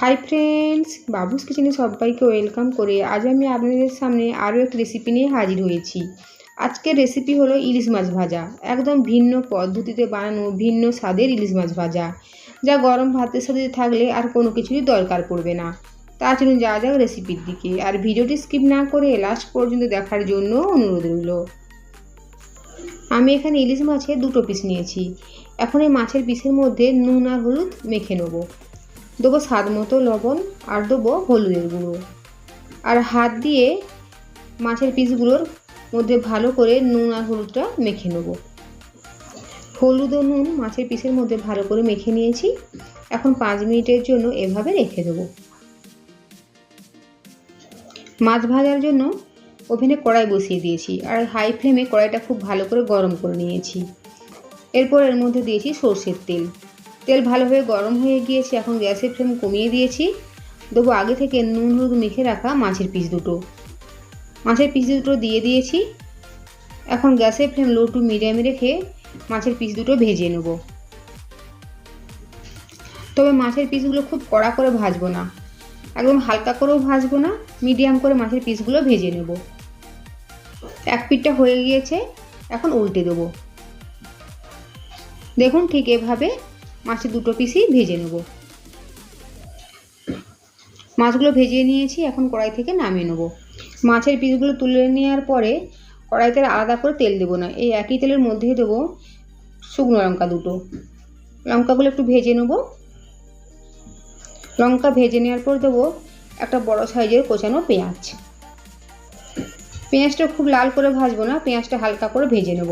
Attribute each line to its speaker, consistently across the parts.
Speaker 1: Hi friends বাবুস কিচেনে সবাইকে welcome করে আজ আমি আপনাদের সামনে আরও একটি রেসিপি নিয়ে হাজির হয়েছি। আজকের রেসিপি হলো ইলিশ মাছ ভাজা। একদম ভিন্ন পদ্ধতিতে বানানো, ভিন্ন স্বাদের ইলিশ মাছ ভাজা, যা গরম ভাতের সাথে থাকলে আর কোনো কিছুরই দরকার পড়বে না। তা চলুন যা যাক রেসিপির দিকে। আর ভিডিওটি স্কিপ না করে লাস্ট পর্যন্ত দেখার জন্য অনুরোধ রইল। আমি এখানে ইলিশ মাছের দুটো পিস নিয়েছি। এখন এই মাছের পিসের মধ্যে নুন আর হলুদ মেখে নেব। দেবো স্বাদ মতো লবণ আর দেবো হলুদের গুঁড়ো। আর হাত দিয়ে মাছের পিসগুলোর মধ্যে ভালো করে নুন আর হলুদটা মেখে নেব। হলুদ ও নুন মাছের পিসের মধ্যে ভালো করে মেখে নিয়েছি। এখন পাঁচ মিনিটের জন্য এভাবে রেখে দেবো। মাছ ভাজার জন্য ওভেনে কড়াই বসিয়ে দিয়েছি আর হাই ফ্লেমে কড়াইটা খুব ভালো করে গরম করে নিয়েছি। এরপর এর মধ্যে দিয়েছি সর্ষের তেল। তেল ভালোভাবে গরম হয়ে গিয়েছে, এখন গ্যাসের ফ্লেম কমিয়ে দিয়েছি। দেবো আগে থেকে নুন, হলুদ মেখে রাখা মাছের পিস দুটো। মাছের পিস দুটো দিয়ে দিয়েছি। এখন গ্যাসের ফ্লেম লো টু মিডিয়ামে রেখে মাছের পিস দুটো ভেজে নেব। তবে মাছের পিসগুলো খুব কড়া করে ভাজবো না। একদম হালকা করেও ভাজবো না, মিডিয়াম করে মাছের পিসগুলো ভেজে নেব। এক পিঠটা হয়ে গিয়েছে, এখন উল্টে দেবো। দেখুন ঠিক এভাবে মাছের দুটো পিসই ভেজে নেব। মাছগুলো ভেজে নিয়েছি, এখন কড়াই থেকে নামিয়ে নেব। মাছের পিসগুলো তুলে নেওয়ার পরে কড়াইতে আলাদা করে তেল দেবো না, এই একই তেলের মধ্যেই দেবো শুকনো লঙ্কা দুটো। লঙ্কাগুলো একটু ভেজে নেব। লঙ্কা ভেজে নেওয়ার পর দেবো একটা বড় সাইজের কোচানো পেঁয়াজ। পেঁয়াজটা খুব লাল করে ভাজবো না, পেঁয়াজটা হালকা করে ভেজে নেব।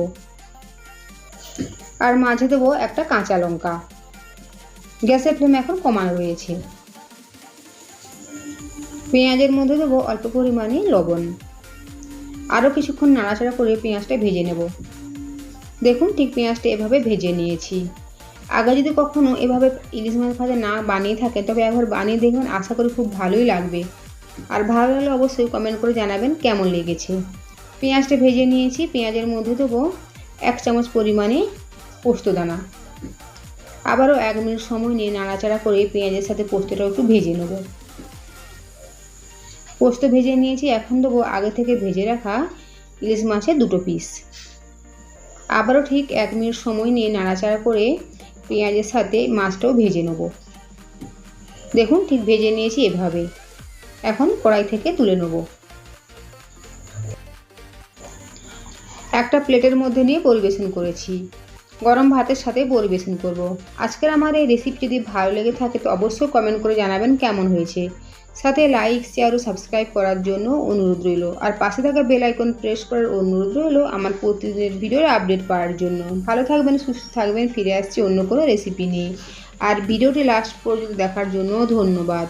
Speaker 1: আর মাঝে দেবো একটা কাঁচা লঙ্কা। গ্যাসের ফ্লেম এখন কমানো রয়েছে। পেঁয়াজের মধ্যে দেবো অল্প পরিমাণে লবণ। আরও কিছুক্ষণ নাড়াচাড়া করে পেঁয়াজটা ভেজে নেব। দেখুন ঠিক পেঁয়াজটা এভাবে ভেজে নিয়েছি। আগে যদি কখনো এভাবে ইলিশ মাছ ভাজা না বানিয়ে থাকে, তবে একবার বানিয়ে দেখবেন আশা করি খুব ভালোই লাগবে। আর ভালো লাগলে অবশ্যই কমেন্ট করে জানাবেন কেমন লেগেছে। পেঁয়াজটা ভেজে নিয়েছি, পেঁয়াজের মধ্যে দেবো এক চামচ পরিমাণে পোস্তদানা। আবারও এক মিনিট সময় নিয়ে নাড়াচাড়া করে পেঁয়াজের সাথে পোস্তটাও একটু ভেজে নেব। পোস্ত ভেজে নিয়েছি, এখন দেবো আগে থেকে ভেজে রাখা ইলিশ মাছের দুটো পিস আবারও ঠিক এক মিনিট সময় নিয়ে নাড়াচাড়া করে পেঁয়াজের সাথে মাছটাও ভেজে নেব। দেখুন ঠিক ভেজে নিয়েছি এভাবে এখন কড়াই থেকে তুলে নেব। একটা প্লেটের মধ্যে নিয়ে পরিবেশন করেছি। গরম ভাতের সাথে পরিবেশন করব। আজকের আমার এই রেসিপি যদি ভালো লেগে থাকে তো অবশ্যই কমেন্ট করে জানাবেন কেমন হয়েছে। সাথে লাইক শেয়ার ও সাবস্ক্রাইব করার জন্য অনুরোধ রইল। আর পাশে থাকা বেল আইকন প্রেস করার অনুরোধ রইল আমার প্রতিদিনের ভিডিওর আপডেট পাওয়ার জন্য। ভালো থাকবেন, সুস্থ থাকবেন, ফিরে আসছি অন্য কোনো রেসিপি নিয়ে। আর ভিডিওটি লাস্ট পর্যন্ত দেখার জন্য ধন্যবাদ।